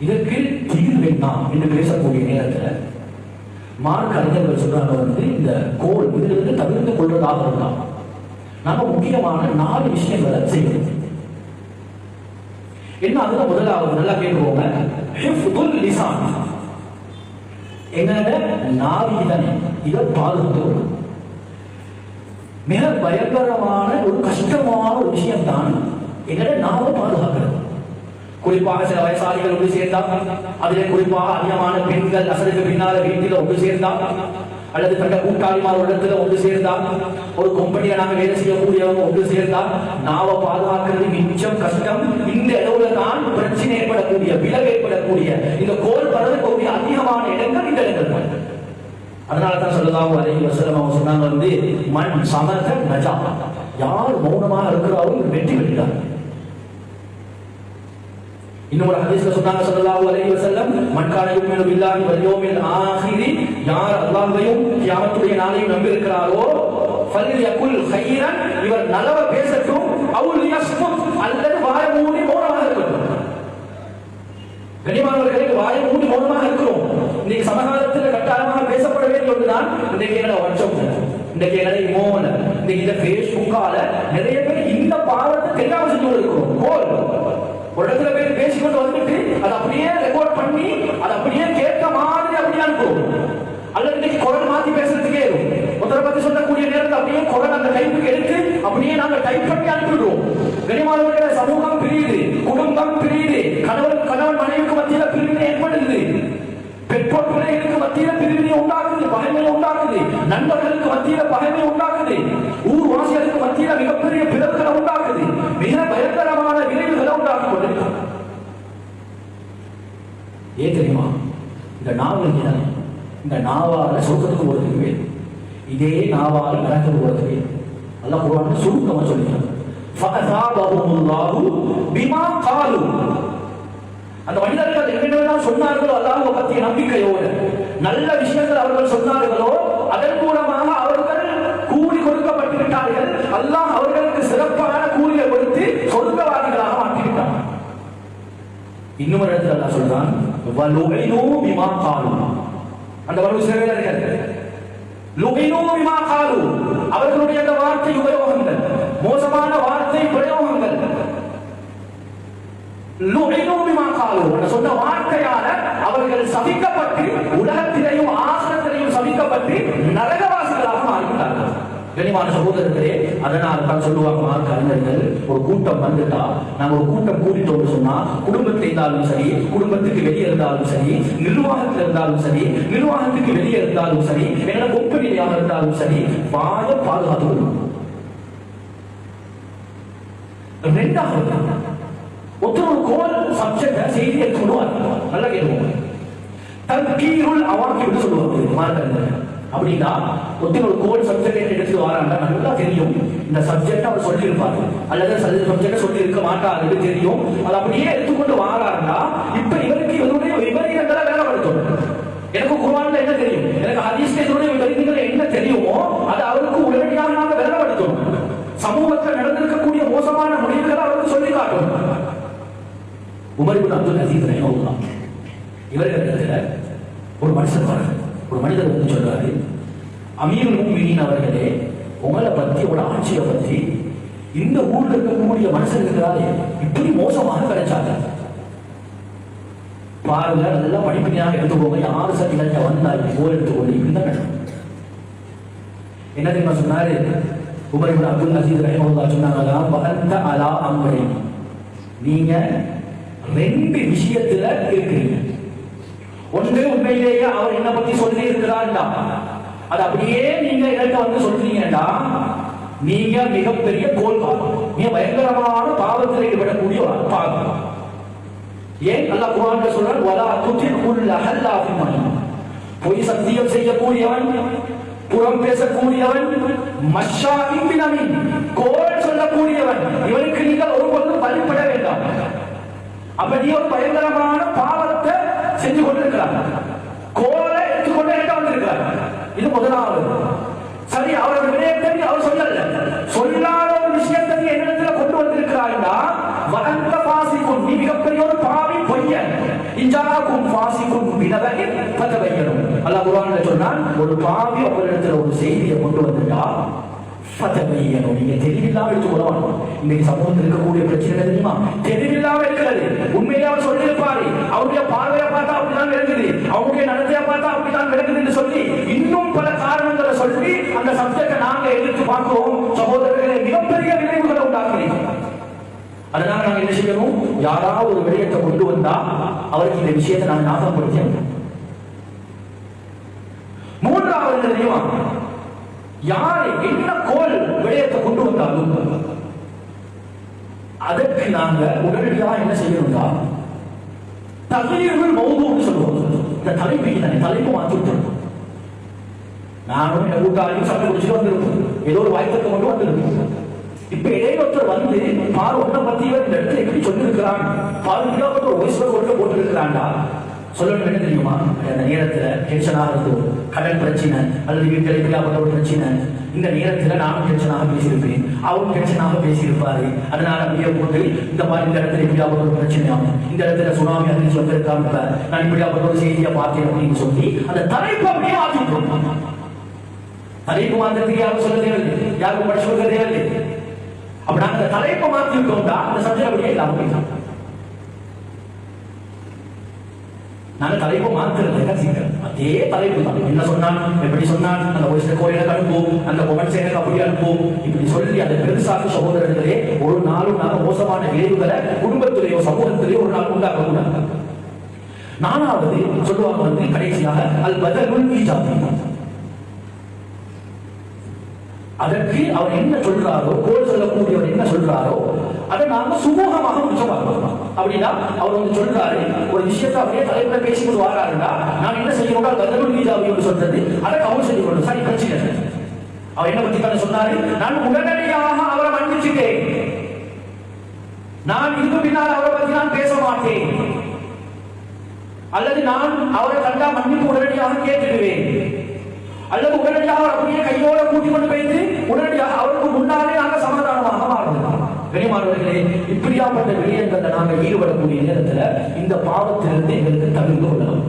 இதற்கு தீர்வு என்ன என்று பேசக்கூடிய நேரத்தில் மார்க் அறிஞர்கள் சொல்றாங்க வந்து இந்த கோல் இதிலிருந்து தவிர்த்து கொள்வதாக இருந்தால் நம்ம முக்கியமான நாலு விஷயங்களை செய்யணும். என்ன அதுல முதலாவது நல்லா கேட்டுக்கோங்க. ஹிஃப்துல் லிசான். என்னோட நாவிதனை. இதை பாதுகாத்து மிக பயங்கரமான ஒரு கஷ்டமான ஒரு விஷயம் தான் எங்கட நாவை பாதுகாக்கிறது. குறிப்பாக சில வயசாளிகள் ஒன்று சேர்ந்தால் அதிலே குறிப்பாக அதிகமான பெண்கள் அசலுக்கு பின்னால வீட்டில் ஒன்று சேர்ந்தா அல்லது தந்த கூட்டாளிமார் இடத்துல ஒன்று சேர்ந்தா ஒரு கம்பெனியை நாங்க வேலை செய்யக்கூடியவங்க ஒன்று சேர்ந்தால் நாவ பாதுகாக்கிறது மிச்சம் கஷ்டம். இந்த இடவுல தான் பிரச்சனை ஏற்படக்கூடிய விலகு ஏற்படக்கூடிய இந்த கோல் பரவக்கூடிய அதிகமான இடங்கள் இந்த இடங்கள் அதனால தான் சொல்லலாம் அலைஹி வஸல்லம் அவங்க சொன்னாங்க வந்து மண் சமர்த்த நஜா யார் மௌனமாக இருக்கிறாரோ வெற்றி பெற்றார். இன்னொரு ஹதீஸ்ல சொன்னாங்க ஸல்லல்லாஹு அலைஹி வஸல்லம் மன் கான யுமினு பில்லாஹி வல் யௌமில் ஆஹிரி யார் அல்லாஹ்வையும் கியாமத்துடைய நாளையும் நம்பி இருக்கிறாரோ ஃபல்யகுல் கைரன் இவர் நலவ பேசட்டும் அவுல் யஸ்முத் அல்லது வாய் மூடி மௌனமாக இருக்கட்டும் கனிமானவர்களுக்கு வாய் மூடி மௌனமாக இருக்கிறோம் இன்னைக்கு சமகாலத்தில் கட்டாயமாக பேசப்பட வேண்டும் என்றுதான் இன்னைக்கு என்னோட வாட்ஸ்அப் இன்னைக்கு என்னோட இமோல இன்னைக்கு இந்த பேஸ்புக்கால நிறைய பேர் இந்த பாவத்தை தெரியாம செஞ்சு இருக்கிறோம் போல். உலகத்துல பேர் பேசிக்கொண்டு வந்துட்டு அதை அப்படியே ரெக்கார்ட் பண்ணி அதை அப்படியே கேட்க மாதிரி அப்படியே அனுப்புவோம். அல்லது இன்னைக்கு குரல் மாத்தி பேசுறதுக்கே இருக்கும் ஒருத்தரை பத்தி சொல்லக்கூடிய நேரத்தில் அப்படியே குரல் அந்த டைப்புக்கு எடுத்து அப்படியே நாங்க டைப் பண்ணி அனுப்பிடுவோம் கனிமானவர்களே சமூகம் பிரியுது குடும்பம் பிரியுது கணவன் கணவன் மனைவிக்கு மத்தியில பிரிவினை ஏற்படுது. பெற்றோர் பிள்ளைகளுக்கு மத்தியில பிரிவினை உண்டாக்குது பகைமை உண்டாக்குது. நண்பர்களுக்கு மத்தியில பகைமை உண்டாக்குது ஊர் வாசிகளுக்கு மத்தியில மிகப்பெரிய பிளவுகளை உண்டாக்குது மிக பயங்கரமான விளைவுகளை உண்டாக்கி கொண்டிருக்கிறது ஏன் தெரியுமா இந்த நாவல் தானே இந்த நாவால சொர்க்கத்துக்கு போறதுக்கு வேணும். இதே நாவால் நரகத்துக்கு போறதுக்கு வேணும். அல்லாஹ் குர்ஆன்ல சுருக்கமா சொல்லிட்டாங்க பிமா காலு அந்த மனிதர்கள் என்னென்னலாம் சொன்னார்களோ அல்லாஹ்வை பற்றிய நம்பிக்கையோடு. நல்ல விஷயங்கள் அவர்கள் சொன்னார்களோ அதன் மூலமாக அவர்கள் கூலி கொடுக்கப்பட்டு விட்டார்கள் அல்லாஹ் அவர்களுக்கு சிறப்பான கூலியை கொடுத்து சொர்க்கவாதிகளாக மாற்றிவிட்டான். இன்னும் ஒரு இடத்துல அல்லாஹ் சொல்றான் வலுகைனோ பிமா காலு அந்த வலு சிறையிலர்கள் அவர்களுடைய அந்த வார்த்தை உபயோகங்கள் மோசமான வார்த்தை பிரயோகங்கள். லுகைனோ சொன்ன வார்த்தையால அவர்கள் சபிக்கப்பட்டு உலகத்திலேயும் ஆசனத்திலையும் சபிக்கப்பட்டு நரகவாசிகளாக மாறிவிட்டார்கள். கனிமான சகோதரர்களே அதனால தான் சொல்லுவாங்க மார்க்க அறிஞர்கள் ஒரு கூட்டம் வந்துட்டா நாங்க ஒரு கூட்டம் கூட்டிட்டோம்னு சொன்னா குடும்பத்தில் இருந்தாலும் சரி குடும்பத்துக்கு வெளியே இருந்தாலும் சரி நிர்வாகத்தில் இருந்தாலும் சரி நிர்வாகத்துக்கு வெளியே இருந்தாலும் சரி என்ன ஒப்பநிலையாக இருந்தாலும் சரி வாய பாதுகாத்து கொள்ளும் ரெண்டாவது ஒருத்தர் ஒரு கோல் சப்ஜெக்ட செய்தி எடுத்துக்கொள்வார் நல்லா கேட்டுக்கோங்க தற்கீருள் அவாக்கி சொல்லுவாங்க. மார்க்க அப்படின்னா ஒருத்தர் ஒரு கோல் சப்ஜெக்ட் எடுத்து வராண்டா நல்லா தெரியும். இந்த சப்ஜெக்ட் அவர் சொல்லியிருப்பாரு. அல்லது சப்ஜெக்ட் சொல்லி இருக்க மாட்டாரு தெரியும். அது அப்படியே எடுத்துக்கொண்டு வாராண்டா இப்ப இவருக்கு இவருடைய விபரீதங்களை வேலைப்படுத்தும் எனக்கு குருவான்ல என்ன தெரியும்? எனக்கு ஹதீஸ்ல இதனுடைய விபரீதங்கள் என்ன தெரியுமோ அது அவருக்கு உடனடியாக வேலை படுத்தும் சமூகத்தில் நடந்திருக்கக்கூடிய மோசமான முடிவுகளை அவருக்கு சொல்லி காட்டும் உமர் இப்னு அப்துல் அசீஸ் ரஹிமஹுல்லாஹ். இவர்களிடத்துல ஒரு மனுஷன் வராரு ஒரு மனிதர் வந்து சொல்றாரு அமீருல் முஃமினீன் அவர்களே உங்களை பத்தி உங்களோட ஆட்சியை பத்தி இந்த ஊர்ல இருக்கக்கூடிய மனுஷன் இப்படி மோசமாக கிடைச்சாங்க பாருங்க நல்லா படிப்படியாக எடுத்துக்கோங்க யாரு சரி கிடைச்சா வந்தாரு போர் எடுத்துக்கொண்டு இப்படி தான் என்ன தெரியுமா சொன்னாரு? உமர் இப்னு அப்துல் அசீஸ் ரஹிமஹுல்லாஹ் சொன்னாங்களா பகந்த அலா அம்ரி நீங்க ரெண்டு விஷயத்துல இருக்கிறீங்க ஒன்று உண்மையிலேயே அவர் என்ன பத்தி சொல்லி இருக்கிறார்டா. அது அப்படியே நீங்க எனக்கு வந்து சொல்றீங்கடா. நீங்க மிகப்பெரிய கோல் பாவம் மிக பயங்கரமான பாவத்தில் ஈடுபடக்கூடிய ஒரு பாவம் ஏன் நல்ல குர்ஆன்ல சொல்றான் வலா துதி உள்ள ஹல்லாஃபின் மஹீன் பொய் சத்தியம் செய்யக்கூடியவன் புறம் பேசக்கூடியவன் மஷாஇன் பினமின் கோல் சொல்லக்கூடியவன். இவனுக்கு நீங்கள் ஒரு பொழுது பலிப்பட வேண்டாம். அப்ப நீ ஒரு பயங்கரமான பாவத்தை செஞ்சு கொண்டிருக்கிறார் கோலை எடுத்துக்கொண்டு என்கிட்ட வந்திருக்கிறார். இது முதலாவது. சரி அவரது விடயத்தை அவர் சொல்லல. சொல்லாத ஒரு விஷயத்தை நீ என்னிடத்துல கொண்டு வந்திருக்கிறார்னா வளர்ந்த பாசிக்கும் நீ மிகப்பெரிய ஒரு பாவி பொய்யன். பாசிக்கும் ஃபாசிக்கும் பினவகின் வைக்கணும் அல்ல குரான் சொன்னால் ஒரு பாவி அவரிடத்துல ஒரு செய்தியை கொண்டு வந்துட்டா ஃபதபையனும் நீங்க தெளிவில்லாம எடுத்துக்கொள்ள வேண்டாம் இன்னைக்கு சமூகத்தில் இருக்கக்கூடிய பிரச்சனை தெரியுமா? தெளிவில்லாம இருக்கிறது. உண்மையிலே அவர் சொல்லியிருப்பாரு. அவருடைய பார்வையை பார்த்தா அப்படிதான் விளங்குது. அவருடைய நடத்தையை பார்த்தா அப்படிதான் விளங்குது சொல்லி இன்னும் பல காரணங்களை சொல்லி அந்த சப்ஜெக்டை நாங்க எதிர்த்து பார்க்கிறோம். சகோதரர்களை மிகப்பெரிய விளைவுகளை உண்டாக்குறீங்க. அதனால நாங்க என்ன செய்யணும்? யாராவது ஒரு விடயத்தை கொண்டு வந்தா அவருக்கு இந்த விஷயத்தை நான் ஞாபகப்படுத்தி மூன்றாவது தெரியுமா? யாரு என்ன கோல் விடயத்தை கொண்டு வந்தாலும் அதற்கு நாங்க உடனடியாக என்ன செய்யணும்னா தகுதியர்கள் மௌதுன்னு சொல்லுவோம். இந்த தலைப்பு தானே தலைப்பு மாற்றி நானும் என் கூட்டாளியும் சண்டை குடிச்சுட்டு வந்திருப்போம் ஏதோ ஒரு வாய்ப்பத்தை கொண்டு வந்திருப்போம் இப்ப இடையொருத்தர் வந்து பார் ஒன்ன பத்தி இவர் இந்த இடத்துல எப்படி சொல்லியிருக்கிறான். பாரு இன்னொருத்தர் ஒரு வயசுல கொடுக்க போட்டிருக்கிறான்டா. சொல்லணும் என்ன தெரியுமா? அந்த நேரத்துல டென்ஷனாக இருந்தோம் கடன் பிரச்சனை அல்லது வீட்டில் இப்படியாப்பட்ட ஒரு பிரச்சனை. இந்த நேரத்துல நானும் டென்ஷனாக பேசியிருப்பேன். அவரும் டென்ஷனாக பேசியிருப்பாரு. அதனால அப்படியே போட்டு இந்த மாதிரி இந்த இடத்துல இப்படியாப்பட்ட ஒரு பிரச்சனையாகும் இந்த இடத்துல சுனாமி அப்படின்னு வந்திருக்காங்க நான் இப்படியாப்பட்ட ஒரு செய்தியை பார்த்தேன் அப்படின்னு சொல்லி அந்த தலைப்பு அப்படியே மாற்றி தலைப்பு மாத்திரத்துக்கு யாரும் சொல்ல தேவையில்லை. யாருக்கும் படிச்சு கொடுக்க தேவையில்லை. அப்படின்னா அந்த தலைப்பை மாத்தி அந்த சப்ஜெக்ட் அப்படியே இல்லாம போயிட்டான். நான் தலைப்பு மாத்துறது சிக்கல். அதே தலைப்பு தான். என்ன சொன்னான் எப்படி சொன்னான் அந்த வாய்ஸ் கோயிலுக்கு அனுப்பும் அந்த கொமெண்ட்ஸ் எனக்கு அப்படி அனுப்பும் இப்படி சொல்லி அந்த பெருசாக சகோதரர்களே ஒரு நாளும் நாங்க மோசமான விளைவுகளை குடும்பத்திலேயோ சமூகத்திலேயோ ஒரு நாள் உண்டாக்க கூடாது நானாவது சொல்லுவாங்க வந்து கடைசியாக அல் பதலுல் ஈஜாபி அதற்கு அவர் என்ன சொல்றாரோ கோல் சொல்லக்கூடியவர் என்ன சொல்றாரோ அதை நாம சுமூகமாக முடிச்சு அப்படின்னா அவர் வந்து சொல்றாரு ஒரு விஷயத்தை அப்படியே தலைப்புல பேசிக்கொண்டு வராருன்னா நான் என்ன செய்யணும் கதவு நீதாவி சொல்றது. அதை கவுல் செய்து கொண்டு சரி பிரச்சனை அவர் என்ன பத்தி தானே சொன்னாரு? நான் உடனடியாக அவரை மன்னிச்சுட்டேன். நான் இதுக்கு பின்னால் அவரை பத்தி நான் பேச மாட்டேன். அல்லது நான் அவரை கண்டா மன்னிப்பு உடனடியாக கேட்டுடுவேன் அல்லது உடனடியாக அவருடைய கையோட கூட்டி கொண்டு வைத்து உடனடியாக அவருக்கு முன்னாலே நாங்கள் சமாதானமாக மாறுகிறோம் பெரியமானவர்களே இப்படியாப்பட்ட விடயங்கள்ல நாங்கள் ஈடுபடக்கூடிய நேரத்தில் இந்த பாவத்திலிருந்து எங்களுக்கு தவிர்த்து கொள்ளலாம்